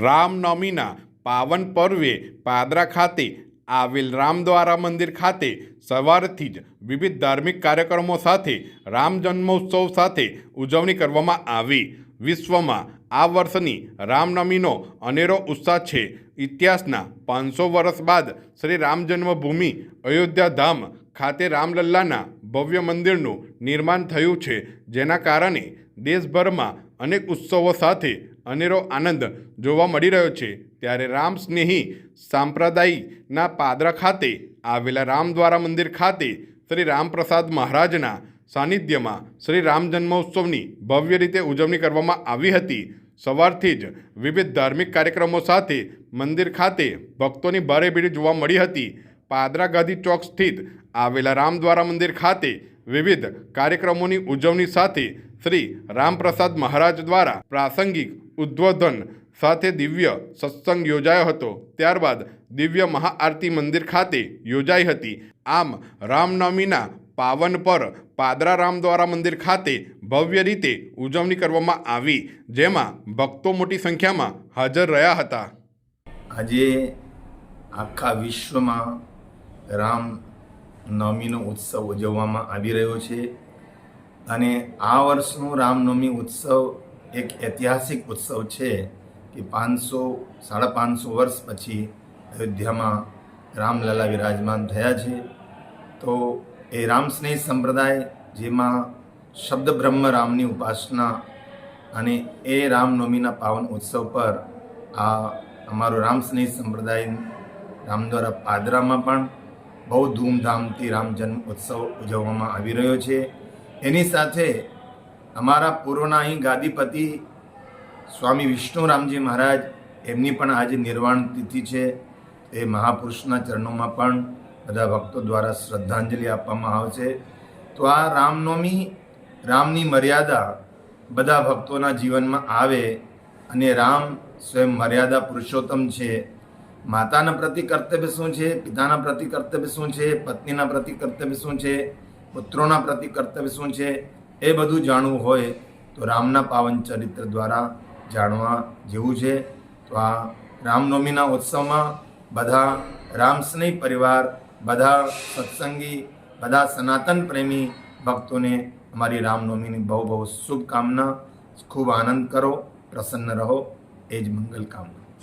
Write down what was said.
રામનવમીના પાવન પર્વે પાદરા ખાતે આવેલ રામદ્વારા મંદિર ખાતે સવારથી જ વિવિધ ધાર્મિક કાર્યક્રમો સાથે રામ જન્મોત્સવ સાથે ઉજવણી કરવામાં આવી. વિશ્વમાં આ વર્ષની રામનવમીનો અનેરો ઉત્સાહ છે. ઇતિહાસના પાંચસો વર્ષ બાદ શ્રી રામ જન્મભૂમિ અયોધ્યા ધામ ખાતે રામલલ્લાના ભવ્ય મંદિરનું નિર્માણ થયું છે, જેના કારણે દેશભરમાં અનેક ઉત્સવો સાથે અનેરો આનંદ જોવા મળી રહ્યો છે. ત્યારે રામ સ્નેહી સાંપ્રદાયના પાદરા ખાતે આવેલા રામદ્વારા મંદિર ખાતે શ્રી રામપ્રસાદ મહારાજના સાનિધ્યમાં શ્રી રામ જન્મોત્સવની ભવ્ય રીતે ઉજવણી કરવામાં આવી હતી. સવારથી જ વિવિધ ધાર્મિક કાર્યક્રમો સાથે મંદિર ખાતે ભક્તોની ભારે ભીડ જોવા મળી હતી. પાદરા ગાંધી ચોક સ્થિત આવેલા રામદ્વારા મંદિર ખાતે વિવિધ કાર્યક્રમોની ઉજવણી સાથે શ્રી રામપ્રસાદ મહારાજ દ્વારા પ્રાસંગિક ઉદ્બોધન સાથે દિવ્ય સત્સંગ યોજાયો હતો. ત્યારબાદ દિવ્ય મહાઆરતી મંદિર ખાતે યોજાઈ હતી. આમ રામનવમીના પાવન પર પાદરા રામદ્વારા મંદિર ખાતે ભવ્ય રીતે ઉજવણી કરવામાં આવી, જેમાં ભક્તો મોટી સંખ્યામાં હાજર રહ્યા હતા. આજે આખા વિશ્વમાં રામ નવમીનો ઉત્સવ ઉજવવામાં આવી રહ્યો છે. અને આ વર્ષનો રામનવમી ઉત્સવ એક ઐતિહાસિક ઉત્સવ છે કે પાંચસો, સાડા પાંચસો વર્ષ પછી અયોધ્યામાં રામલલા વિરાજમાન થયા છે. તો એ રામસ્નેહ સંપ્રદાય જેમાં શબ્દ બ્રહ્મ રામની ઉપાસના અને એ રામનવમીના પાવન ઉત્સવ પર આ અમારો રામસ્નેહ સંપ્રદાય રામદ્વારા પાદરામાં પણ બહુ ધૂમધામથી રામ જન્મ ઉત્સવ ઉજવવામાં આવી રહ્યો છે. એની સાથે અમારા પૂર્વના અહીં ગાદીપતિ સ્વામી વિષ્ણુરામજી મહારાજ, એમની પણ આજે નિર્વાણ તિથિ છે. એ મહાપુરુષના ચરણોમાં પણ બધા ભક્તો દ્વારા શ્રદ્ધાંજલિ આપવામાં આવશે તો આ રામનવમી, રામની મર્યાદા બધા ભક્તોના જીવનમાં આવે અને રામ સ્વયં મર્યાદા પુરુષોત્તમ છે. માતાના પ્રતિ કર્તવ્ય શું છે? પિતાના પ્રતિ કર્તવ્ય શું છે? પત્નીના પ્રતિ કર્તવ્ય શું છે? પુત્રોના પ્રતિ કર્તવ્ય શું છે? એ બધું જાણવું હોય તો રામના પાવન ચરિત્ર દ્વારા જાણવા જેવું છે. તો આ રામનવમીના ઉત્સવમાં બધા રામસ્નેહી પરિવાર, બધા સત્સંગી, બધા સનાતન પ્રેમી ભક્તોને અમારી રામનવમીની બહુ બહુ શુભકામના. ખૂબ આનંદ કરો, પ્રસન્ન રહો. એ જ મંગલ કામના.